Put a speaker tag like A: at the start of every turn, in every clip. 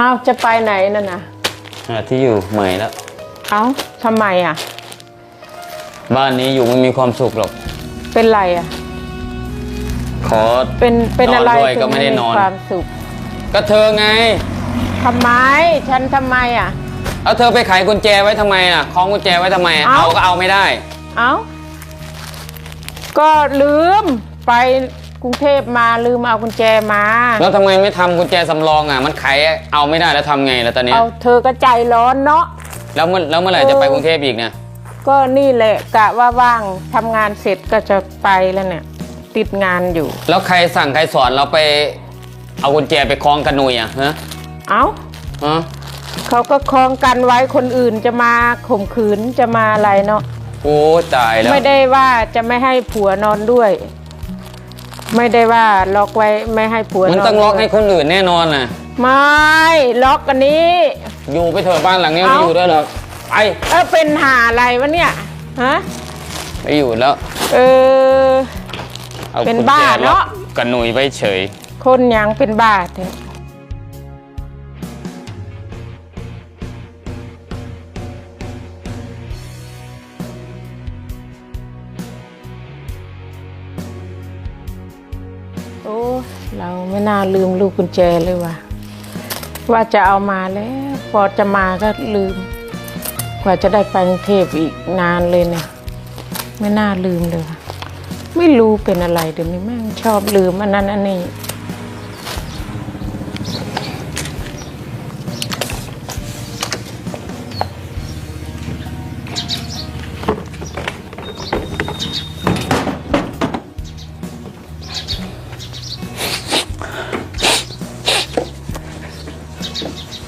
A: อ้าวจะไปไหนนั่นน่ะ
B: หาที่อยู่ใหม่แล้ว
A: เอ้าทำไมอะ
B: บ้านนี้อยู่ไม่มีความสุขหรอก
A: เป็นไรอะ
B: ขอ
A: เป็นเป็นอะไร
B: นอนด้วย
A: ถึ
B: ก็
A: ง
B: ไม่ได้นอน
A: ความสุข
B: ก็เธอไง
A: ทำไม ฉันทำไมอะ
B: เอาเธอไปไขกุญแจไว้ทำไมอะคล้องกุญแจไว้ทำไมอะ
A: เอ้า
B: เอาก็เอาไม่ได้
A: เอ้าก็ลืมไป กรุงเทพมาลืมเอากุญแจมา
B: แล้วทำไมไม่ทำกุญแจสำรองอะ มันไขเอาไม่ได้แล้วทำไงแล้วตอนเนี้ย
A: เอาเธอก็ใจร้อนเนาะ
B: แล้วเมื่อแล้วเมื่อไหร่
A: เออ
B: จะไปกรุงเทพอีกเนี่ย
A: ก็นี่แหละกะว่าว่างทำงานเสร็จก็จะไปแล้วเนี่ย ติดงานอยู่
B: แล้วใครสั่งใครสอนเราไป เอากุญแจไปคล้องกันหนุยอะฮะ
A: เอ้า
B: ฮะ
A: เขาก็คล้องกันไว้คนอื่นจะมาข่มขืนจะมาอะไรเนาะ
B: โอ้ตายแล้ว
A: ไม่ได้ว่าจะไม่ให้ผัวนอนด้วย ไม่ได้ว่าล็อกไว้ไม่ให้ผัวนอน
B: มันต้องล็อกให้
A: ด้วย
B: คนอื่นแน่นอนน่ะ
A: ไม่ล็อกอันนี้
B: อยู่ไปเถอะบ้านหลังนี้ไม่
A: เอ้า
B: อยู่ด้วยหรอกไป
A: เออเป็นหาอะไรวะเนี่ยฮะ
B: ไม่อยู่แล้ว
A: เออ
B: เอา
A: เป็น
B: กุญแจ
A: บ้าเนอะ
B: ล็อกกันหนุยไว้เฉย
A: คนยังเป็นบาทเนี่ยโเราไม่น่าลืมลูกกุญแจเลยว่ะว่าจะเอามาแล้ว พอจะมาก็ลืม กว่าจะได้ไปกรุงเทพอีกนานเลยเนี่ย ไม่น่าลืมเลยว่ะไม่รู้เป็นอะไรเดี๋ยวนี้แม่งชอบลืมอันนั้นอันนี้ Thank you.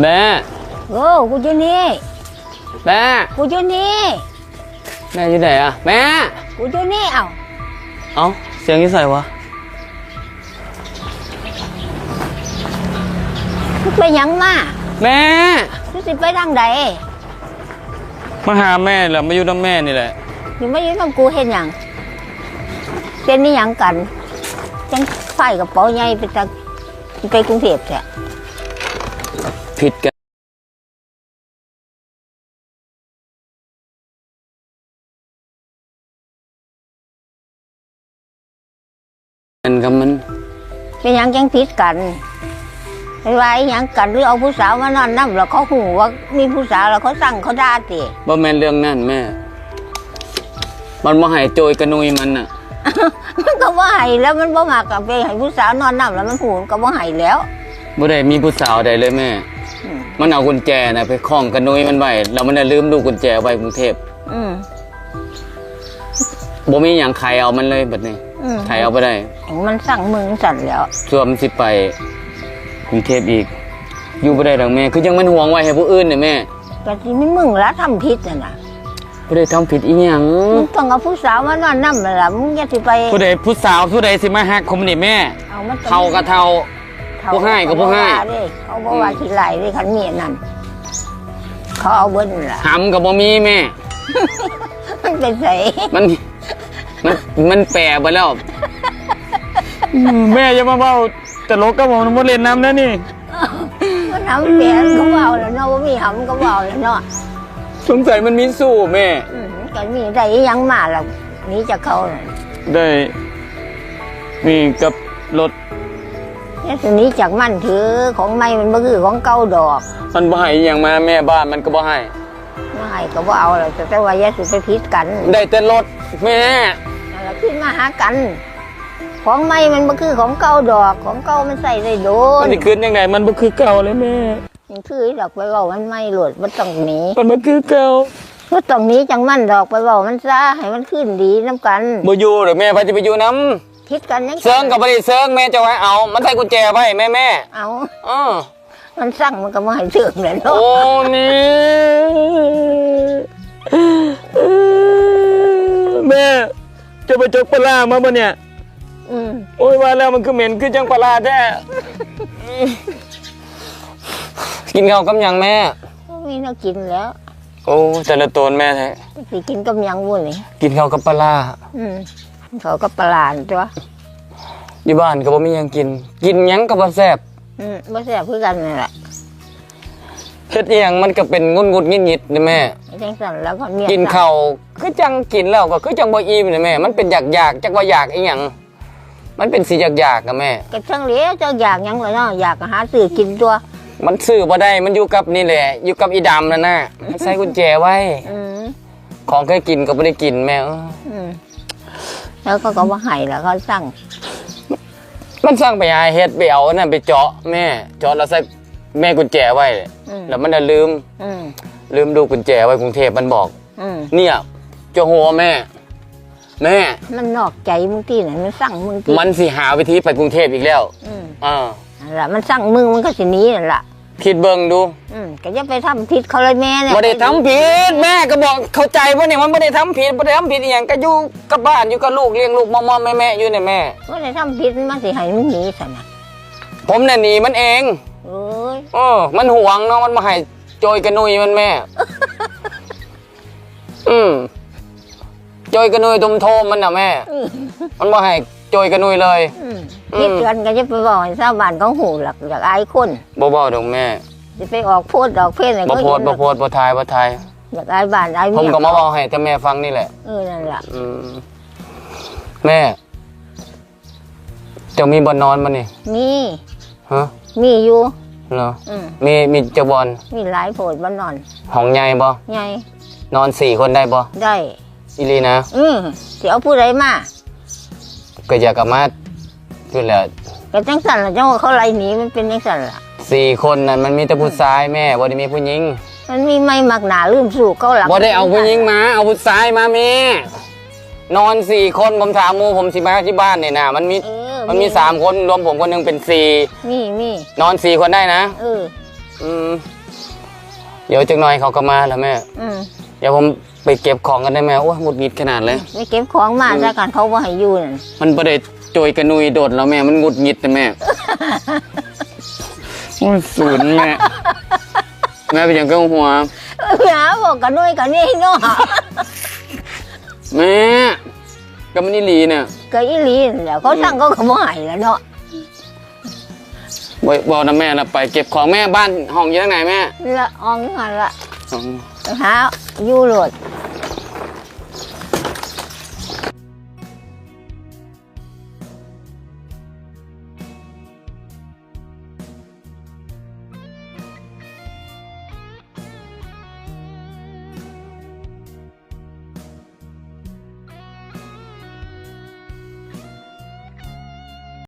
B: แม่
C: โอ้กูอยู่นี่
B: แม่
C: กูอยู่นี่
B: แม่อยู่ไหนอะแม่
C: กูอยู่นี่เอ้า
B: เอ้าเสียงยี่ใส่วะ
C: ไปหยังมา
B: แม่
C: มึงสิไปทางใด
B: มาหาแม่เหรอมาอยู่น้ำแม่นี่แหละ
C: อยู่มาอยู่กับกูเห็นหยังเป็นนี่หยังกันจังไฟกับเป๋าใหญ่ไปจากไปกรุงเทพแท้
B: ผิดกันกันครับมัน
C: เป็นหยังจังผิดกัน ไปว่าอีหยังกันหรือเอาผู้สาวมานอนนั่แล้วเขาหูว่ามีผู้สาวแล้วเขาสั่งเขาด่าติ
B: บ่แม่นเรื่องนั่นแม่ มันบ่ให้โจยกระนุยมันน่ะ
C: มันก็ว่าให้แล้วมันบ่มากกับไปให้ผู้สาวนอนนั่แล้วมันหูมันก็บ่ให้แล้ว
B: บ่ได้มีผู้สาวใดเลยแม่
C: อืม
B: มันเอากุญแจนะไปคล้องกระนุยมันไว้แล้วมันได้ลืมดูกุญแจไว้กรุงเทพ
C: อืม
B: บ่มีหยังใครเอามันเลยบัดนี้
C: อืม
B: ใครเอาบ่ได้
C: มันสั่งมึงสั่นแล้ว
B: ส่วนมันสิไปก รุงเทพอีก อยู่บ่ได้ดอกแม่ คือยังมันห่วงไว้ให้ผู้อื่นน่ะแม่
C: ก็สิมีมึงละทำผิดน่ะนะ
B: บ่ได้ทำผิดอีหยัง
C: มึงต้องเอาผู้สาวมานอนนั่นั่นล่ะมึงอย่าสิไป
B: ผู้ใดผู้สาวผู้ใดสิมาฮักผมนี่แม่
C: เอามัน
B: เท่าก็เท่า ผู้ให้กับผู้ให้
C: เขาบ่ว่าเด้เขาบอกว่าขี้ไหลเด้คันเมียนั่นเขาเอาเบิ้นล่ะ
B: หำก็บ่มีแม่
C: มันเป็นไส
B: มันมันมันแปรไปแล้ว แม่อย่ามาเบา ตลกกับผมมาเล่นน้ำนะนี่
C: มันทำเปลี่ยนก็เบาแล้วเนาะว่ามีหำก็เบาแล้วเนาะ
B: สงสัยมันมีสู้แม่
C: อืมก็มีได้อีหยังมาแล้วหนี่จะเขาน่ะ
B: ได้มีกับรถ
C: เนี่ยทีนี้จากมันถือของใหม่มันบ่คือของเก่าดอก
B: มันบ่ให้อหย่างมาแม่บ้านมันก็บ่ให้
C: ไม่ให้ก็บ่เอาแล้วแต่ว่าอย่าสิไปผิดกัน
B: ได้แต่รถแม่
C: นั่นล่ะขึ้นมาหากัน ของใหม่มันบ่คือของเก่าดอกของเก่ามันใส่ได้โด
B: มันนสิขึ้นยังไงมันบ่คือเก่าเลยแม่
C: มันคือดอกไปเว้ามันไม่หลุดมันต้องหนี
B: มันบ่คือเก่า
C: ก็ต้องหนีจังมันดอกไปเว้ามันซะให้มันขึ้นดีน้ำกัน
B: บ่อยู่เด้อแม่ไปสิไปอยู่นํ
C: ผิดกันยัง
B: เซิงก็บ่ได้เซิงแม่จะไว้เอา มันใส่กุญแจไว้แม่แม่
C: เอา
B: อ้อ
C: มันสั่งมันก็บ่ให้เสื่อมเลยเนาะ
B: โอ้นี่แม่จะไปจกปลาร้ามาบ่เนี่ย
C: อืม
B: โอ้ยว่าแล้วมันคือเหม็นคือจังปลาร้าแท้กินข้าวกับหยังแม่
C: บ่มีแนวกินแล้ว
B: โอ้แต่ละตนแม่แท้
C: สิกินกับหยังวุ่นนี่
B: กินข้าวกับปลาร้า
C: อืมเขาก็ประหลาดตัว
B: อยู่บ้านก็บ่มีหยังกิน กินหยังก็บ่แซ่บ
C: อืมบ่แซ่บคือกันนั่นแหละ
B: เฮ็ดอีหยังมันก็เป็นงุนงุดงิดงิดๆนะแม่
C: จังสั่นแล้วก็เมีย
B: กินข้าวคือจังกินแล้วก็คือจังบ่อิ่มนะแม่ มันเป็นอยากอยากๆจักว่าอยากอีหยัง มันเป็นสิอยากอยากๆอะแม่
C: ก็ช่างเหลี้ยวเจ้าอยากหยังเลยเนาะอยากหาซื้อกินตัว
B: มันซื้อบ่ได้ มันอยู่กับนี่แหละ อยู่กับอีดำนั่นน่ะมันใส่กุญแจไว้
C: อืม
B: ของเคยกินก็ไม่ได้กินแม่เอ้ย
C: อืมแล้วก็ก็ว่าให้แล้วเขาสั่ง
B: มันสั่งไปหาเฮ็ดไปเอาอันนั่นไปเจาะแม่ เจาะแล้วใส่แม่กุญแจไว้
C: อืม
B: แล้วมันน่ะลืม
C: อืม
B: ลืมดูกุญแจไว้กรุงเทพมันบอก
C: อืม
B: เนี่ยเจะหัวแม่ แม่
C: มันนอกใจมึงที่ไหนมันสั่งมึงที่
B: มันสิหาวิธีไปกรุงเทพอีกแล้ว
C: อืม
B: อ่า
C: นั่นล่ะมันสั่งมึงมันก็สิหนีนั่นล่ะ
B: คิดเบิ่งดู
C: อืมก็จะไปทำผิดเขาเลยแม่เนี่ย
B: บ่ได้ทำผิดแม่ก็บอกเข้าใจว่าเนี่ยมันบ่ได้ทำผิดบ่ได้ทำผิดอหย่างก็อยู่กับบ้านอยู่กับลูกเลี้ยงลูกมอมๆแม่ๆอยู่เนี่ยแม่
C: ว่าได้ทำผิดมันสิให้มึงหนีสันนะ
B: ผมน่ะหนีมันเอง
C: เอ้ย
B: เออมันห่วงเนาะมันมาให้โจยกระนุยมันแม่ อืม โจยกระนุยตุมโทมมันน่ะแม่
C: อืม
B: มันมาให้โจยกระนุยเลย
C: อืมผิดกันก็จะไปบอกให้ชาวบ้านเขาหูหลักอยากอายคน
B: บ่บ่ดอกแม่
C: จะไปออกโพดดอกเพศอะไร
B: บ่
C: ก็
B: โพดบ่โพดบ่ทายบ่ทาย
C: อยากอายบ้านอาย
B: ผม
C: เมีย
B: ก็มาบอกให้แต่แม่ฟังนี่แหละ
C: เออนั่นล่ะ
B: อืมแม่เจะมีบ่อนอนมานี่
C: มี
B: ฮะ
C: มีอยู่
B: เหรอ
C: อืม
B: มีมีเจะบอล
C: มีหลายโพดบ้านนอน
B: ห้องใหญ่บ่
C: ไง
B: นอนสี่คนได้บ่
C: ได้
B: อีหลีนะ
C: อืมสิเอาผู้ใดมา
B: ก็อยากกลับมาคือแหละ
C: ก็จังสั่นล่ะจังว่าเขาไล่หนีมันเป็นจังสั่นล่ะ
B: สี่คนนั้นมันมีแต่ผู้ชายแม่บ่ได้มีผู้หญิง
C: มันมีไม่มักหนาลืมสู่เขาหลัง
B: บ่ได้เอาผู้หญิงมา เอาผู้ชายมาแม่นอนสี่คนผมถามหมูผมสิมาที่บ้านเนี่ยนะมันมี
C: เออ
B: มันมีสามคนรวมผมคนหนึงเป็นสี่
C: มีมี
B: นอนสี่คนได้นะ
C: เออ
B: อืมเดี๋ยวจักหน่อยเขาก็มาแล้วแม่
C: อืม
B: เดี๋ยวผมไปเก็บของกันได้ไหมโอ้ยหงุดหงิดขนาดเลย
C: ไม่เก็บของมาซะกันเขาว่าให้อยู่นั่น
B: มันประเด็โจยกระนุยโดดแล้วแม่ มันหงุดหงิดนะแม่โอ้ยศูนย์แม่ แม่เป็นอย่างก็หัว
C: หาบอกกันด้วยกันนี่เนาะ
B: แม่ก็มันนี่หลีเนี่ย
C: ก็อีหลีนั่นแหล้วเขาสั่งเขาก็บ่ให้แล้วเนาะ
B: บอกบอกนะแม่ละไปเก็บของแม่บ้านห้องอยู่ทางไหนแม่
C: ละอองนั่นละ
B: อ๋อ
C: ไปหาอยู่โหลด